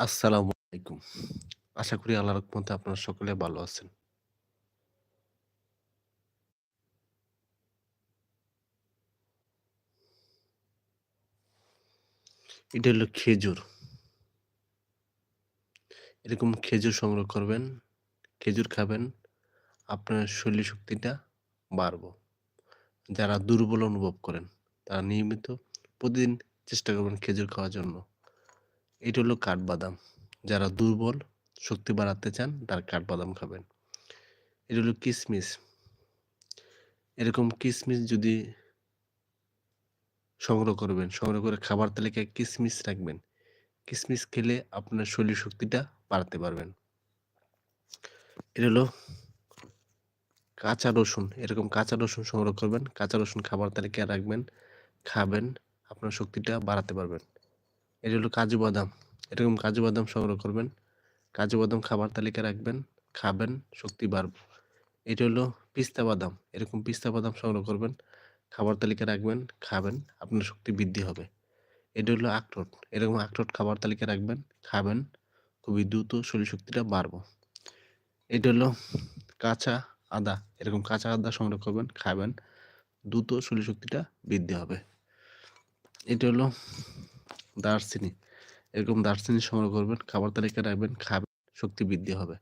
আসসালামু আলাইকুম। আশা করি আল্লাহর রহমতে আপনারা সকলে ভালো আছেন। এটা হলো খেজুর। এরকম খেজুর সংগ্রহ করবেন, খেজুর খাবেন, আপনার শরীর শক্তিটা বাড়বো। যারা দুর্বল অনুভব করেন, তারা নিয়মিত প্রতিদিন চেষ্টা করবেন খেজুর খাওয়ার জন্য। এটা হলো কাঠবাদাম। যারা দুর্বল, শক্তি বাড়াতে চান, তারা কাঠবাদাম খাবেন। এটা হলো কিসমিস। এরকম কিসমিস যদি সংগ্রহ করবেন, সংগ্রহ করে খাবার তালিকায় কিসমিস রাখবেন। কিসমিস খেলে আপনার শরীর শক্তিটা বাড়াতে পারবেন। এটা হলো কাঁচা রসুন। এরকম কাঁচা রসুন সংগ্রহ করবেন। কাঁচা রসুন খাবার তালিকায় রাখবেন, খাবেন, আপনার শক্তিটা বাড়াতে পারবেন। এটা হলো কাজু বাদাম। এরকম কাজু বাদাম সংগ্রহ করবেন। কাজু বাদাম খাবার তালিকা রাখবেন, খাবেন, শক্তি বাড়বে। এটা হলো পিস্তা বাদাম। এরকম পিস্তা বাদাম সংগ্রহ করবেন, খাবার তালিকা রাখবেন, খাবেন, আপনার শক্তি বৃদ্ধি হবে। এটা হলো আখরোট। এরকম আখরোট খাবার তালিকা রাখবেন, খাবেন, খুবই দ্রুত শরীর শক্তিটা বাড়বো। এটা হলো কাঁচা আদা। এরকম কাঁচা আদা সংগ্রহ করবেন, খাবেন, দ্রুত শরীর শক্তিটা বৃদ্ধি হবে। এটা হলো দারচিনি। এরকম দারচিনি সংগ্রহ করবেন, খাবার তালিকায় রাখবেন, খাবেন, শক্তি বৃদ্ধি হবে।